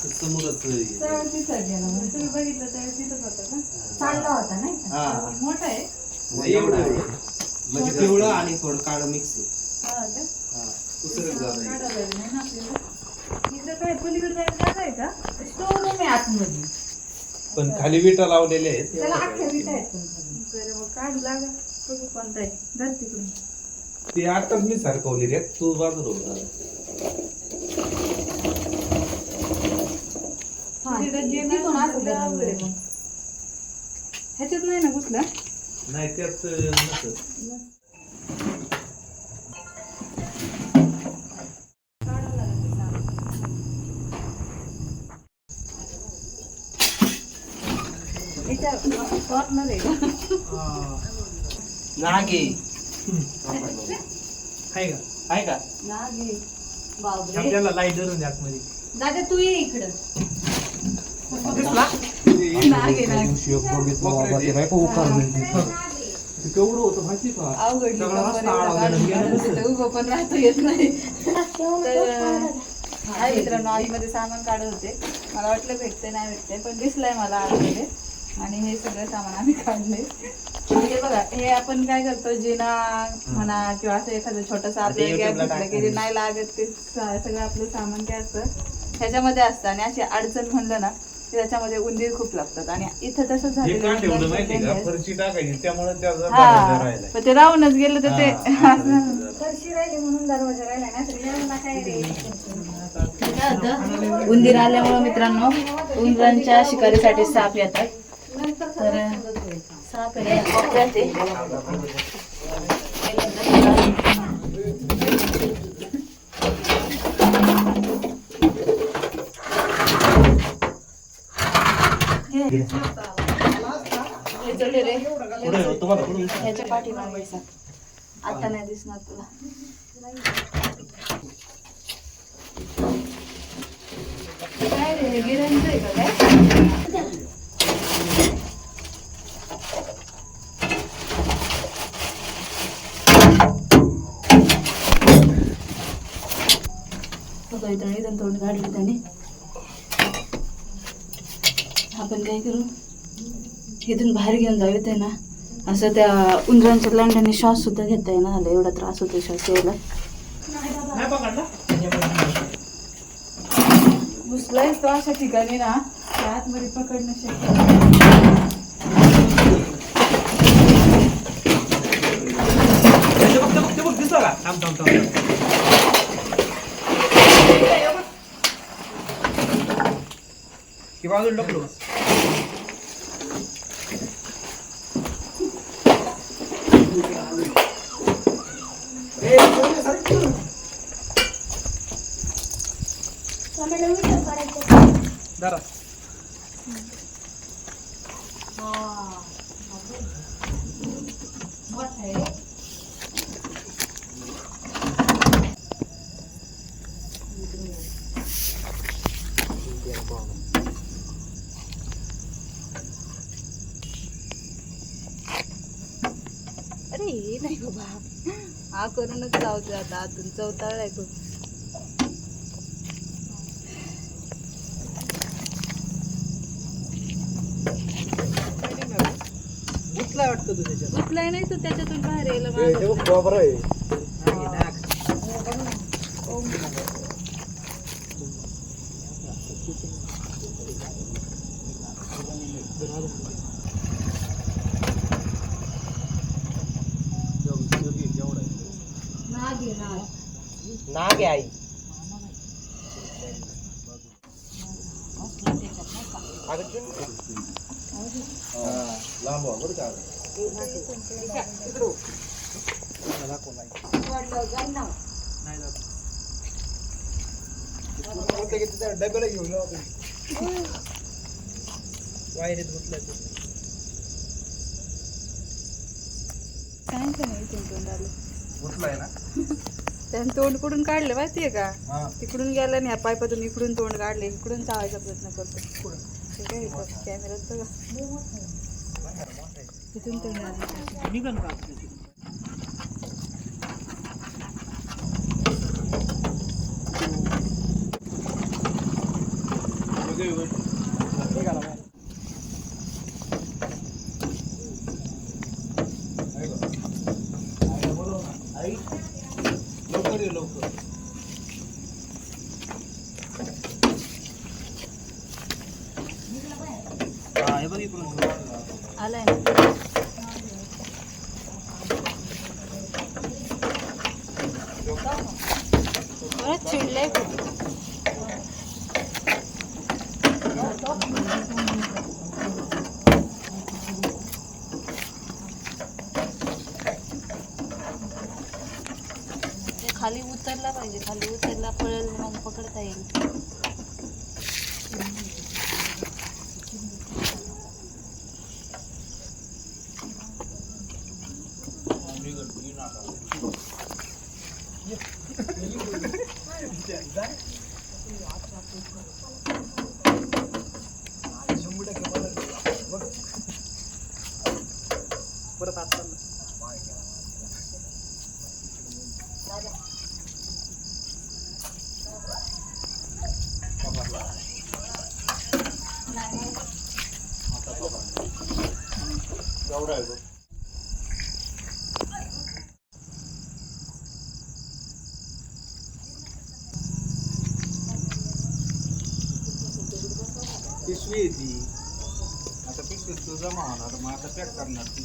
असं समोरच हे. तर तिथं गेला. म्हणजे तुम्ही बघितलं त्यावेळेस तिथंच होतं ना? चांगला होता नाही का? हा. मोठा आहे. नाही, एवढं एवढं. म्हणजे पिवळं आणि थोडं काळं मिक्स आहे. हा का? हा. दुसरं झालं. काढायला नाही ना आपल्याला. इथं काय पलीकडे जायला जागा आहे का? स्टोर रूम आहे आतमध्ये. पण खाली विटा लावलेल्या आहेत. त्याला अख्ख्या विटा आहेत पण खाली. बरं मग काढ जागा बघू कोणता आहे. धर तिकडून. ते आताच मी सारखवली रे तू बाजूला जे अवघड आहे मग. ह्याच्यात नाही ना घुसला? नाही त्यात नसत. कॉर्नर आहे का? नागे. आहे का? आहे का? नाग. आपल्याला लाइट धरून द्या आतमध्ये. दादा तू ये इकडं. नाग केवढं होतं माहिती का अवघड. उभं पण राहता येत नाही मित्रांनो आईमध्ये सामान काढत होते. मला वाटलं भेटते नाही भेटते पण दिसलंय मला आतमध्ये. आणि हे सगळं सामान आम्ही काढले. म्हणजे बघा हे आपण काय करतो जिना म्हणा किंवा असं एखादं छोटस आपलं गॅप घेतलं की जे नाही लागत ते सगळं आपलं सामान काय असतं. ह्याच्यामध्ये असतं. आणि अशी अडचण म्हणलं ना की त्याच्यामध्ये उंदीर खूप लागतात. आणि इथं तसं हे का ठेवलं माहिती का? आहे. फरची टाकायची त्यामुळे त्याचा हा. दरवाजा राहिला पण ते राहूनच गेलं तर ते फरशी राहिली म्हणून दरवाजा राहिला ना तर याला काय रे? काय होतं उंदीर आल्यामुळे मित्रांनो उंदरांच्या शिकारीसाठी साप येतात. तर साप आहे ना, कोपऱ्यात आहे. ह्याच्या पाठीमागे आता नाही दिसणार तुला काय रे गिऱ्हाईचं आहे का काय इथं इथं तोंड काढलं त्याने. आपण काय करू? इथून बाहेर घेऊन जाऊ येते ना. असं त्या उंदरांच्या लांड्याने श्वास सुद्धा घेता येईना झालं एवढा त्रास होतो श्वास यायला. घुसलायच तो अशा ठिकाणी ना त्या आतमध्ये पकडणं शक्य नाही. ते बघ ते बघ ते बघ दिसला का? थांब थांब थांब. की बाजूला ढकलू बस अरे हे नाही बाबा. हा करूनच लावते आता आतून चौताळ आहे तो गुतलाय वाटतं तू त्याच्यात? नाही तो त्याच्यातून बाहेर यायला मागं. नाग आहे आई लांब व्हा बरं का डब्याला घेऊन जाऊ आपण. वायरीत गुतलाय तो. नाही इथून घुसलाय ना? त्यानं तोंड कुठून काढलं माहितीये का? हा. तिकडून गेला नाही पायपातून इकडून तोंड काढले इकडून चावायचा प्रयत्न करतो. ते काय इथं कॅमेऱ्यात बघा. इथून तोंड आलं निघन का आपलं? लवकर ये लवकर हा हे बघ इकडून आलाय ना बरं चिडलंय खूप खाली उतरला पाहिजे खाली उतरला पळेल मग पकडता येईल परत आता पिशवी आहे ती. आता पिशवी तू जमा होणार मग आता पॅक करणार ती.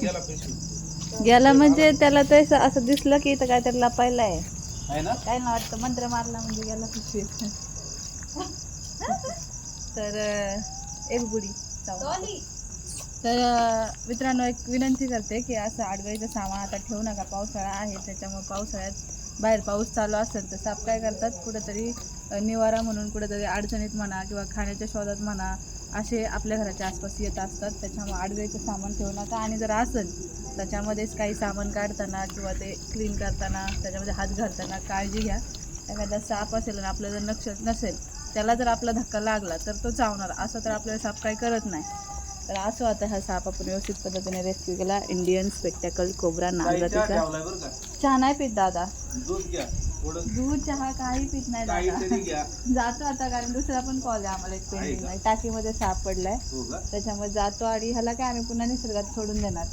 गेला पिशवी. गेला म्हणजे त्याला तर असं दिसलं की इथं काहीतरी लपायला आहे. आहे ना? काय ना वाटतं मंत्र मारला म्हणजे गेला पिशवी. तर अं, एक बुडी. तर मित्रांनो एक विनंती करते की असं आडगळीचं सामान आता ठेवू नका. पावसाळा आहे त्याच्यामुळे पावसाळ्यात बाहेर पाऊस चालू असेल तर साप काय करतात. कुठेतरी निवारा म्हणून कुठेतरी अडचणीत म्हणा किंवा खाण्याच्या शोधात म्हणा असे आपल्या घराच्या आसपास येत असतात. त्याच्यामुळे आडगळीचं सामान ठेवू नका. आणि जर असेल त्याच्यामध्येच काही सामान काढताना किंवा ते क्लीन करताना त्याच्यामध्ये हात घालताना काळजी घ्या. एखादा साप असेल आणि आपलं जर नक्ष नसेल त्याला जर आपला धक्का लागला तर तो चावणार. असं तर आपल्याला साप काही करत नाही. तर असं आता हा साप आपण व्यवस्थित पद्धतीने रेस्क्यू केला. इंडियन स्पेक्टॅकल कोबरा नागरातीचा. चहा नाही पित दादा. दूध चहा काही पित नाही दादा. जातो आता कारण दुसरा पण कॉल आहे आम्हाला एक पेंडिंग टाकीमध्ये साप पडलाय. हो त्याच्यामुळे जातो आणि ह्याला काय आम्ही पुन्हा निसर्गात सोडून देणार.